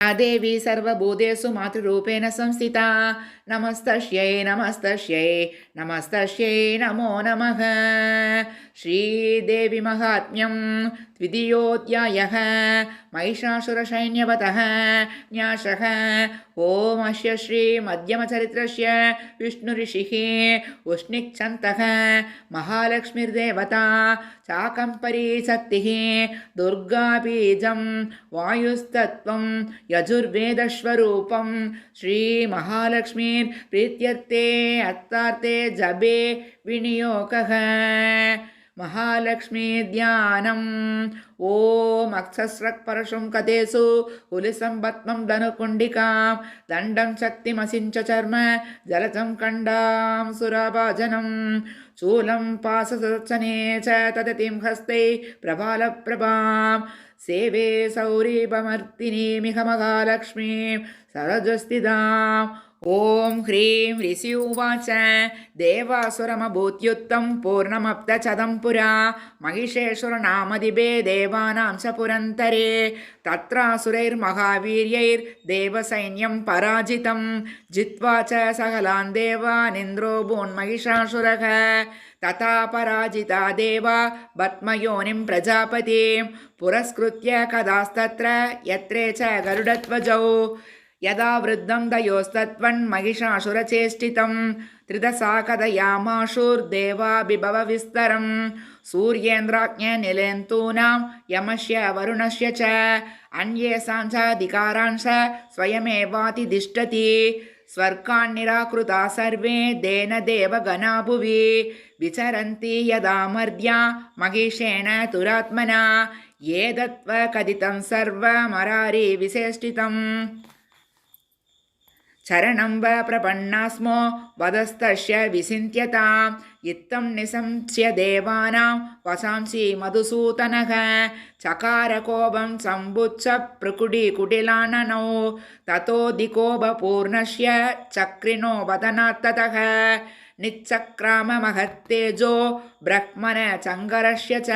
देवी सर्वभूतेषु मातृरूपेण संस्थिता। नमस्तस्यै नमस्तस्यै नमस्तस्यै नमो नमः। श्रीदेवी महात्म्यं द्वितीयोऽध्यायः। महिषासुरसैन्यवतः न्यासः। ॐ अस्य श्रीमध्यमचरित्रस्य विष्णुऋषिः उष्णिच्छन्तः। महालक्ष्मीर्देवता चाकम्परी शक्तिः। दुर्गाबीजं वायुस्तत्त्वं यजुर्वेदस्वरूपं। श्रीमहालक्ष्मीर् प्रीत्यर्थे अत्तार्थे जपे विनियोगः మహాలక్ష్మీ ధ్యానం ఓం అక్సస్రక్పరశుం కథేసు ఉలిసంబత్మం ధనుకుండికాం. దండం శక్తిమసించ చర్మ జలజం ఖండాం సురాభాజనం. శూలం పాససచ్చనే చ తదతిం హస్తై ప్రభాలప్రభాం సేవే సౌరీపమర్తిని మిహ మహాలక్ష్మీం సరజస్తిదాం. ॐ ह्रीं ऋषि उवाच। देवासुरमभूत्युत्तं पूर्णमप्तचदं पुरा। महिषेश्वरनामदिभे देवानां च पुरन्तरे। तत्रासुरैर्महावीर्यैर्देवसैन्यं पराजितं जित्वा च सकलान् देवानिन्द्रो भून्महिषासुरः तथा पराजिता देवा भत्मयोनिं प्रजापतिं पुरस्कृत्य कदास्तत्र यत्रे च गरुडध्वजौ యదా వృద్ధం దయోస్తత్వన్మహిషాసురచేష్టితం త్రిదశా కథయామాషుర్దేవాభిభవ విస్తరం సూర్యేంద్రాజ్ఞ నిలేంతూనాం యమస్య వరుణస్య చ. అన్యే సాంఛాధికారాంశ స్వయమేవాతిష్టతి స్వర్గాన్నిరాకృతా సర్వే దేన దేవగణా భువి విచరంతి యదా మర్ద్యా మహిషేణ తురాత్మనా. ఏదత్వ కథితం సర్వమరారి విశేష్టితం. चरणं वा प्रपन्नास्मो वदस्तस्य विचिन्त्यताम् इत्थं निशंस्य देवानां वशांसि मधुसूदनः चकारकोपं सम्बुच्च प्रकुटिकुटिलाननौ ततोऽधिकोपपूर्णस्य चक्रिणो वदनात्ततः निच्चक्राममहत्तेजो ब्रह्मण चङ्करस्य च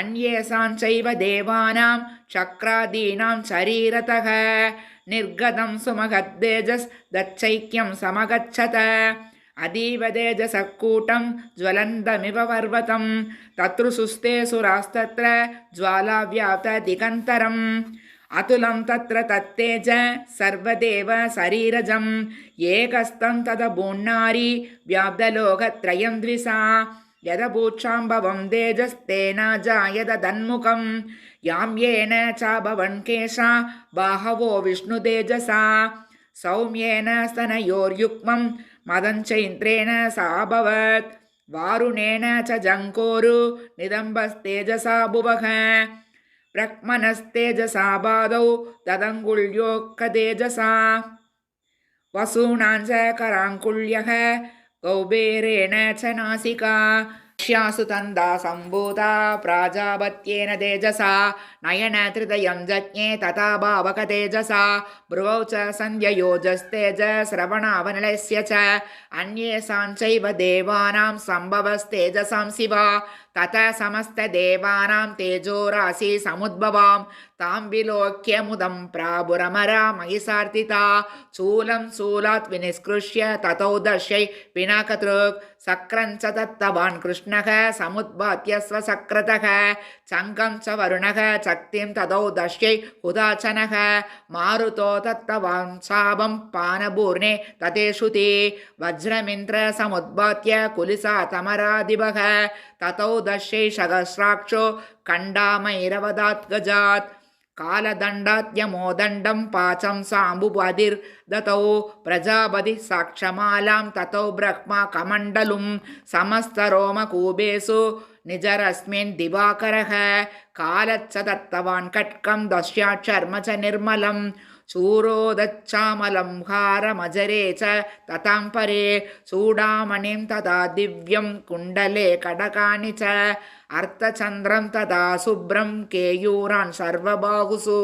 अन्येषां चैव देवानां चक्रादीनां शरीरतः నిర్గతం సుమగద్దేజస్ దచ్చైక్యం సమగచ్చత. అదీవ తేజసక్కూటం జ్వలందమివ పర్వతం. తతృసుస్తే సురాస్తత్ర జ్వాలావ్యాప్తదిగంతరం. అతులం తత్ర తత్తేజ సర్వదేవ శరీరజం. ఏకస్తం తద బూణ్ణారి వ్యాబ్దలోకత్రయం ద్విసా. यदभूक्षाम्भवं तेजस्तेन जायत तन्मुखं यां येन च भवन् केशा बाहवो विष्णुतेजसा सौम्येन स्तनयोर्युक्मं मदञ्चैन्द्रेण साभवत् वारुणेन च जङ्कोरु निदम्बस्तेजसा भुवः ब्रह्मणस्तेजसा बाधौ तदङ्गुल्योक्कतेजसा वसूनां च कराङ्कुल्यः कौबेरेण च नासिका। श्यासु तन्दा सम्भूता प्राजापत्येन तेजसा। नयनत्रिदयं जज्ञे तथा भावक तेजसा। भ्रुवौ च सन्ध्ययोजस्तेजस्रवणावनलस्य च। अन्येषां चैव देवानां सम्भवस्तेजसां शिवा। ततः समस्तदेवानां तेजोराशि समुद्भवां तां विलोक्य मुदं प्राभुरमरा महिषार्तिता चूलं शूलात् विनिष्कृष्य ततौ दर्शै पिनाकतृक् सक्रं च दत्तवान् कृष्णः समुद्भात्य स्वसक्रतः चङ्कं च वरुणः शक्तिं ततौ दर्शै हुदाचनः मारुतो दत्तवान् शापं पानपूर्णे ततेषु ते वज्रमिन्द्र समुद्भात्य कुलिसा तमरादिभः ततौ दर्शै सहस्राक्षो खण्डामैरवदात् गजात् कालदण्डाद्यमोदण्डं पाचं साम्बुबधिर्दतौ प्रजापतिः साक्षमालां ततौ ब्रह्मा कमण्डलुं समस्तरोमकूपेषु निजरस्मिन् दिवाकरः कालच्च दत्तवान् कट्कं दस्याक्षर्म च निर्मलं चूरोदच्छामलं हारमजरे च ततां परे। चूडामणिं तदा दिव्यं कुण्डले कडकानि च। अर्धचन्द्रं तदा शुभ्रं केयूरान् सर्वबाहुषु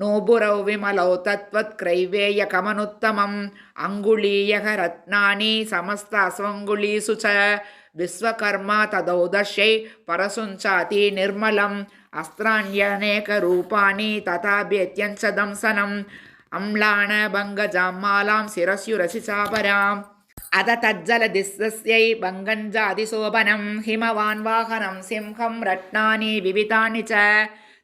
नूपुरौ विमलौ तत्त्वत्क्रैवेयकमनुत्तमम्। अङ्गुलीयः रत्नानि समस्तास्वङ्गुलीषु च विश्वकर्मा तदौदर्शै परसुञ्चाति निर्मलम् अस्त्राण्यनेकरूपाणि तथाभ्यत्यञ्च दंसनम् अम्लाणभङ्गजामालां शिरस्युरसि चापराम् अध तज्जलदिस्सस्यै भङ्गञ्जादिशोभनं हिमवान् वाहनं सिंहं रत्नानि विविधानि च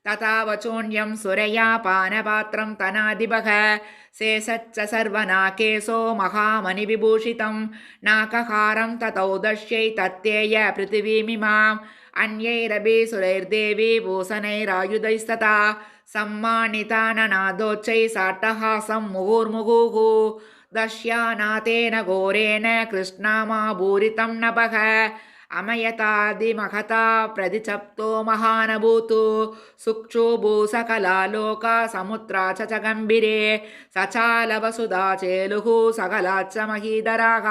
तथा वचोन्यं सुरया पानपात्रं तनादिभः शेषच्च सर्वनाकेशो महामणिविभूषितं। नाकहारं ततौदश्यै तत्येय पृथिवीमिमाम्। अन्यैरपि सुरैर्देवी भूषणैरायुधैस्तथा। सम्मानिता ननादोच्चैः साट्टहासं मुहुर्मुहुः। दश्यानाथेन घोरेण कृष्णामाभूरितं नभः अमयतादिमहता प्रतिचप्तो महानभूतु सुक्षुभूसकलालोका समुद्रा च च गम्भीरे सचालवसुधा चेलुः सकला च महीधराः।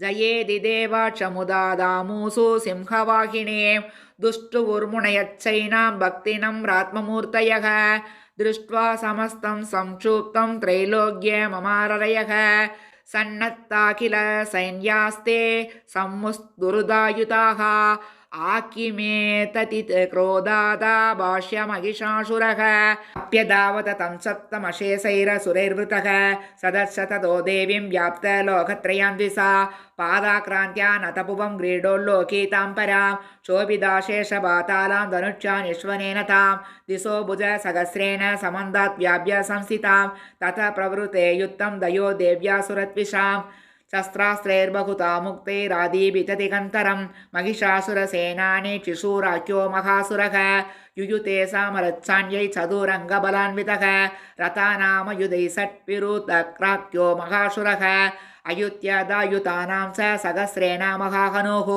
जयेदि देवाक्षमुदा दामूसु सिंहवाहिने दुष्टुर्मुणयच्चैनां भक्तिनं रात्ममूर्तयः। दृष्ट्वा समस्तं संक्षुप्तं त्रैलोक्यममाररयः सन्नत्ताखिल सैन्यास्ते सम्मुस्दुरुदायुताः आकिमेतति क्रोधादा भाष्यमहिषासुरः। अप्यदावत तं सप्तमशेषैरसुरैर्वृतः। सदर्श ततो देवीं व्याप्त लोकत्रयान् द्विषा पादाक्रान्त्या नतपुवं ग्रीडोल्लोकीतां परां। शोभिदाशेषपातालां धनुष्यानिश्वनेन तां। दिशो भुज सहस्रेण समन्दात् व्याप्य संस्थितां ततः प्रवृते युक्तं दयो देव्यासुरत्विषाम् शस्त्रास्त्रैर्बहुता मुक्तैरादीभिततिकन्तरं महिषासुरसेनानि चिशूराख्यो महासुरः युयुते सामरच्छान्यै चतुरङ्गबलान्वितः रथानामयुधै षट्विरुतक्राख्यो महासुरः अयुत्यदायुतानां च सहस्रेण महाहनुः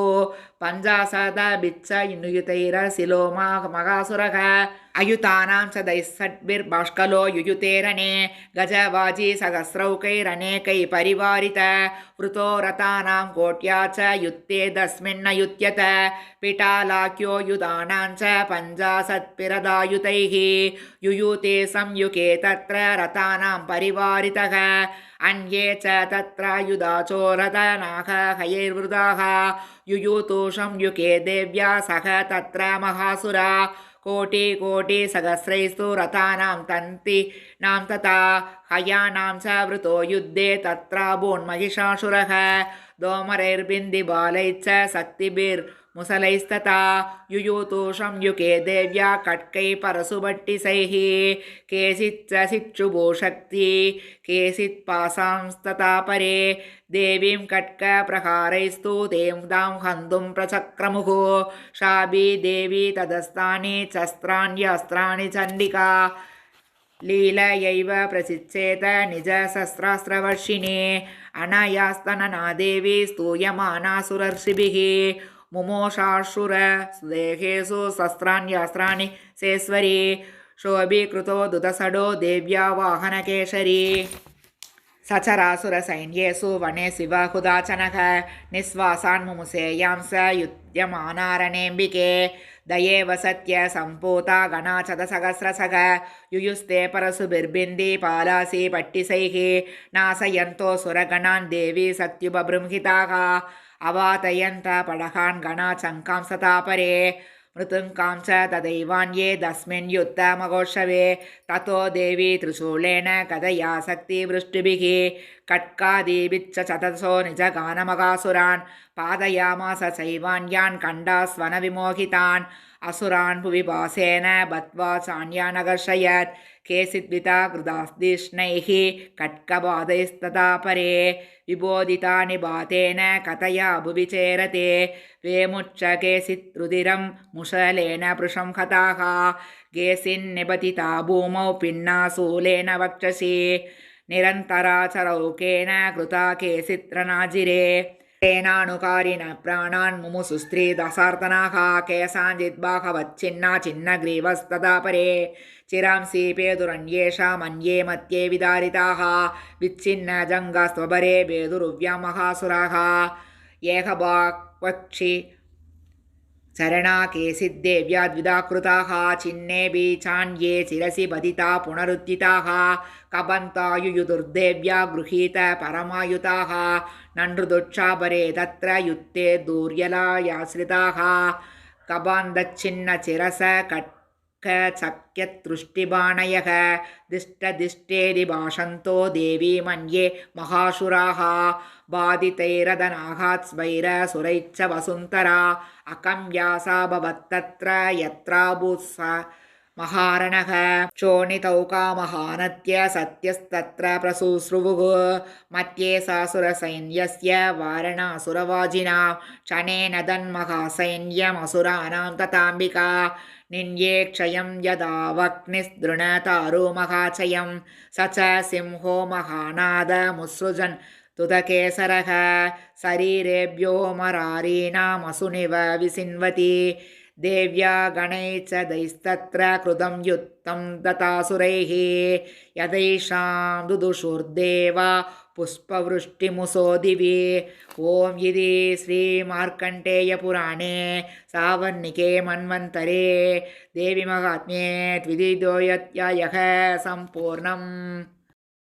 पञ्चाशदभिच्च नियुतैरशिलो महासुरः अयुतानां च दैषड्भिर्बाष्कलो युयुतेरणे गजवाजी सहस्रौकैरनेकै परिवारित वृतो रथानां कोट्या च युत्येदस्मिन्नयुत्यत पिटालाख्यो युधानां च पञ्चाशत्पिरदायुतैः युयुते संयुगे तत्र रथानां परिवारितः अन्ये च तत्रायुधाचोरतनाः हयैर्वृताः युयुतोषं युगे देव्या सह तत्र महासुरा। कोटिकोटिसहस्रैस्तु रथानां तन्तीनां तथा हयानां च वृतो युद्धे तत्र भून्महिषासुरः। दोमरैर्बिन्दिबालैश्च शक्तिभिर्मुसलैस्तथा। युयुतोषं युगे देव्या कट्कै परशुभट्टिसैः केचिच्च शिक्षुभूशक्ति केचित् पासांस्तथा परे। देवीं कट्कप्रहारैस्तु दें दां हन्तुं प्रचक्रमुः। शाबी देवी तदस्तानि, शस्त्राण्यस्त्राणि, चण्डिका। लीलयैव प्रचिच्चेत निजशस्त्रास्त्रवर्षिणे अनयास्तनना देवी स्तूयमानासुरर्षिभिः। मुमोषाशुर देहेषु शस्त्राण्यस्त्राणि सेश्वरी शोभीकृतो दुतसडो देव्या वाहनकेशरी सचरासुरसैन्येषु वने शिवहुदाचनः। निःश्वासान्मुमुसेयां स युध्यमानारणेऽम्बिके దయేవ సత్య సంపూత గణాచద సహస్రసగ యుయుస్తే పరశుభిర్బింది పాలాసి పట్టిసైః. నాశయంతో సురగణాన్ దేవి సత్యుబబృంహితాః అవాతయంత పడహాన్ గణా చంకాంసతాపరే मृतुङ्कां च तदैवान्ये तस्मिन् युद्धमघोषवे ततो देवी त्रिशूलेन कथया शक्तिवृष्टिभिः कट्कादीभिश्च चतसो निजगानमगासुरान् पादयामास चैवान्यान् कण्डास्वनविमोहितान् අසුරාන්පු විපාසේන බත්වා සාන්‍යානකර්ෂයත් කේසිද්විතා කෘදාස්දිෂ්ණෛහි කට්කබාදයස්තතා පරේ විබෝධිතානි බාතේන කතයා අභුවිචේරතේ වේමුච්චකේසිත් රුදිරම් මුෂලේන පෘෂම් කතාහ ගේසින් නෙබතිතා භූමෝ පින්නා සූලේන වක්ෂසේ නිරන්තරාචරෝකේන කෘතා කේසිත්‍රනාජිරේ तेनानुकारिण प्राणान् मुमुसुस्त्री केशाञ्चित् बाहवच्छिन्ना छिन्नग्रीवस्तदा परे। चिरांसि पेदुरन्येषामन्ये मत्ये विदारिताः। विच्छिन्न जङ्गास्त्वपरे पेदुरुव्या महासुराः சரணாகே சித்தேவ்யா த்விதாக்கிருதாக சின்னேபி சான்யே சிரசி பதிதா புனருத்திதாக கபந்தாயுயுதுர்தேவ்யா குருஹீத பரமாயுதாக நன்று துட்சாபரே தத்ர யுத்தே தூர்யலாயாசிரிதாக கபாந்தச்சின்ன சிரச கட் க சக்கியத்ருஷ்டிபாணயக திஷ்டதிஷ்டேதி பாஷந்தோ தேவி மன்யே மகாசுராக பாதிதைரதனாகாத் ஸ்வைர சுரைச்ச வசுந்தரா அகம் யாசா பவத்தத்ர யத்ராபூத் महारणः। चोणितौकामहानत्य सत्यस्तत्र प्रशुश्रुवुः मध्ये सासुरसैन्यस्य वारणासुरवाजिना। क्षणेन दन्महासैन्यमसुराणां तथाम्बिका निन्ये क्षयं यदा वह्निस्दृणतारो महाचयं स च सिंहो महानादमुत्सृजन् तुदकेसरः शरीरेभ्यो मरारीणामसुनिव विसिन्वति देव्या गणैः च दैस्तत्र कृतं युक्तं दतासुरैः यदैषां दुदुषुर्देवा पुष्पवृष्टिमुसो दिवि ॐ इति श्रीमार्कण्डेयपुराणे सावर्णिके मन्वन्तरे देवीमहात्म्ये द्विदिदोयत्यायः सम्पूर्णम्